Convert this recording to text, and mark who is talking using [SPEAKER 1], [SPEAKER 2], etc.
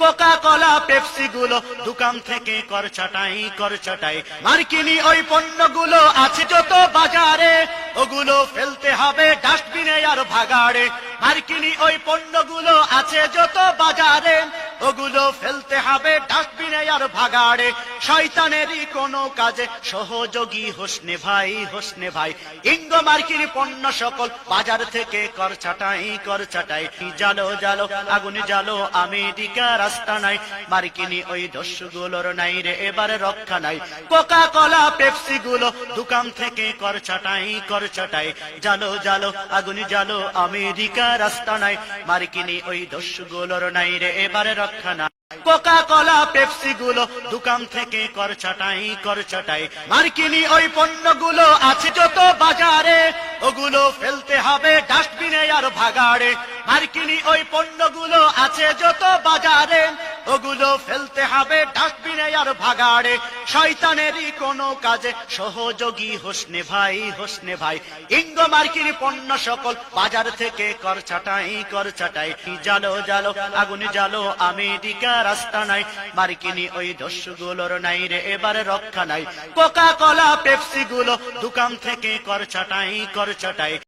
[SPEAKER 1] Coca কলা Pepsi গুলো দোকান থেকে কর ছাটাই কর ছাটাই মার্কিনি ওই পণ্যগুলো আছে যত বাজারে, ওগুলো ফেলতে হবে ডাস্টবিনে আর ভাগাড়ে। মার্কিনি ওই পণ্যগুলো আছে যত বাজারে, ওগুলো ফেলতে হবে ডাস্টবিনে আর ভাগাড়ে শয়তানেরই কোনো কাজে। সহযোগী হোসনে ভাই হোসনে ভাই। ইঙ্গ মার্কিনী পণ্য সকল বাজার থেকে কর ছাটাই কর ছাটাই। জালো জালো, আগুন জালো আমেরিকা রাস্তা নাই। মার্কিনী ওই দস্যুগুলোর নাই রে, এবারে রক্ষা নাই। কোকা কলা পেপসি গুলো দোকান থেকে কর ছাটাই কর ছাটাই। জালো জালো, আগুন জালো আমেরিকা রাস্তা নাই। মার্কিনি ওই দস্যুগুলোর নাই রে, এবারে রক্ষা নাই। কোকা কলা পেপসি গুলো দোকান থেকে কর ছাটাই কর ছাটাই। মার্কিনি ওই পণ্যগুলো আছে যত বাজারে, ওগুলো ফেলতে হবে ডাস্টবিনে আর ভাগাড়ে। মার্কিনি ওই পণ্যগুলো আছে যত বাজারে ওগুলো ফেলতে হবে ডাস্টবিনে আর ভাগাড়ে। শয়তানেরই কোনো কাজে। সহযোগী হোসনে ভাই হোসনে ভাই। ইঙ্গ মার্কিনী পণ্য সকল বাজার থেকে কর ছাটাই কর ছাটাই জালো জালো, আগুন জালো, আমেরিকা রাস্তা নাই। মার্কিনি ওই দস্যুগুলোর নাই রে, এবারে রক্ষা নাই। কোকা কলা পেপসি গুলো দোকান থেকে কর ছাটাই কর ছাটাই